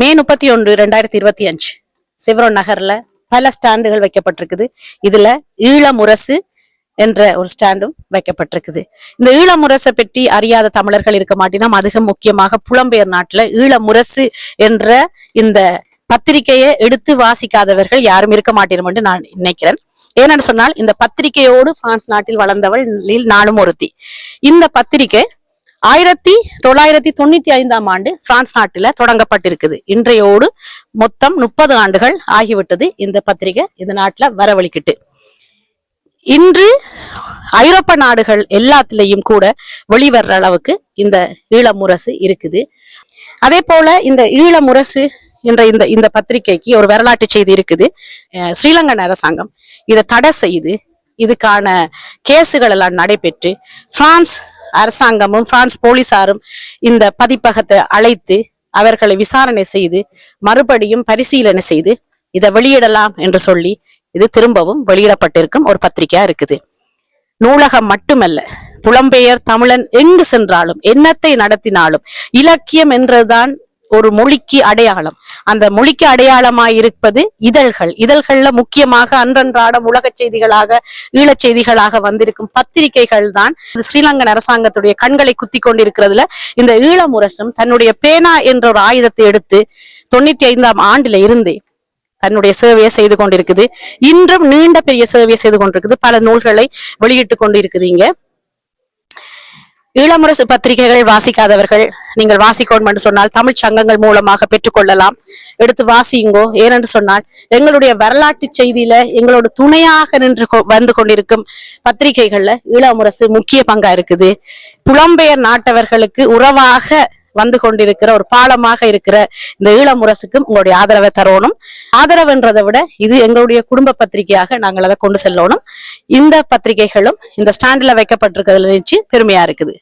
மே முப்பத்தி ஒன்று ரெண்டாயிரத்தி இருபத்தி அஞ்சு சிவரோன் நகர்ல பல ஸ்டாண்டுகள் வைக்கப்பட்டிருக்குது. இதுல ஈழமுரசு என்ற ஒரு ஸ்டாண்டும் வைக்கப்பட்டிருக்குது. இந்த ஈழமுரசை பற்றி அறியாத தமிழர்கள் இருக்க மாட்டினா அதிகம் முக்கியமாக புலம்பெயர் நாட்டுல ஈழமுரசு என்ற இந்த பத்திரிகையை எடுத்து வாசிக்காதவர்கள் யாரும் இருக்க மாட்டேன் என்று நான் நினைக்கிறேன். ஏனென்று சொன்னால் இந்த பத்திரிகையோடு பிரான்ஸ் நாட்டில் வளர்ந்தவள் நாளும் ஒருத்தி. இந்த பத்திரிகை ஆயிரத்தி தொள்ளாயிரத்தி தொண்ணூத்தி ஐந்தாம் ஆண்டு பிரான்ஸ் நாட்டில தொடங்கப்பட்டிருக்குது. இன்றையோடு மொத்தம் முப்பது ஆண்டுகள் ஆகிவிட்டது இந்த பத்திரிகை இந்த நாட்டுல வரவழிக்கிட்டு. இன்று ஐரோப்ப நாடுகள் எல்லாத்திலையும் கூட வெளிவர்ற அளவுக்கு இந்த ஈழமுரசு இருக்குது. அதே போல இந்த ஈழமுரசு என்ற இந்த இந்த பத்திரிகைக்கு ஒரு வரலாற்று செய்தி இருக்குது. அஹ் ஸ்ரீலங்கன் அரசாங்கம் இதை தடை செய்து இதுக்கான கேசுகள் எல்லாம் நடைபெற்று பிரான்ஸ் அரசாங்கமும் பிரான்ஸ் போலீசாரும் இந்த பதிப்பகத்தை அழைத்து அவர்களை விசாரணை செய்து மறுபடியும் பரிசீலனை செய்து இதை வெளியிடலாம் என்று சொல்லி இது திரும்பவும் வெளியிடப்பட்டிருக்கும் ஒரு பத்திரிகையா இருக்குது. நூலகம் மட்டுமல்ல புலம்பெயர் தமிழன் எங்கு சென்றாலும் என்னத்தை நடத்தினாலும் இலக்கியம் என்றுதான் ஒரு மொழிக்கு அடையாளம். அந்த மொழிக்கு அடையாளமாய் இருப்பது இதழ்கள். இதழ்கள்ல முக்கியமாக அன்றன்றாடம் உலக செய்திகளாக ஈழச் செய்திகளாக வந்திருக்கும் பத்திரிகைகள் தான் ஸ்ரீலங்கன் அரசாங்கத்துடைய கண்களை குத்தி கொண்டிருக்கிறதுல இந்த ஈழமுரசும் தன்னுடைய பேனா என்ற ஒரு ஆயுதத்தை எடுத்து தொண்ணூத்தி ஐந்தாம் ஆண்டுல இருந்தே தன்னுடைய சேவையை செய்து கொண்டிருக்குது. இன்றும் நீண்ட பெரிய சேவையை செய்து கொண்டிருக்குது. பல நூல்களை வெளியிட்டு கொண்டிருக்குது இங்க. ஈழமுரசு பத்திரிகைகள் வாசிக்காதவர்கள் நீங்கள் வாசிக்கணும் என்று சொன்னால் தமிழ் சங்கங்கள் மூலமாக பெற்றுக்கொள்ளலாம். எடுத்து வாசியுங்கோ ஏனென்று சொன்னால் எங்களுடைய வரலாற்று செய்தியில எங்களோட துணையாக நின்று கொ- வந்து கொண்டிருக்கும் பத்திரிகைகள்ல ஈழமுரசு முக்கிய பங்கா இருக்குது. புலம்பெயர் நாட்டவர்களுக்கு உறவாக வந்து கொண்டிருக்கிற ஒரு பாலமாக இருக்கிற இந்த ஈழமுரசுக்கும் உங்களுடைய ஆதரவை தரணும். ஆதரவுன்றதை விட இது எங்களுடைய குடும்ப பத்திரிகையாக நாங்கள் அதை கொண்டு செல்லணும். இந்த பத்திரிகைகளும் இந்த ஸ்டாண்டில் வைக்கப்பட்டிருக்கிறதுல நினைச்சு பெருமையா இருக்குது.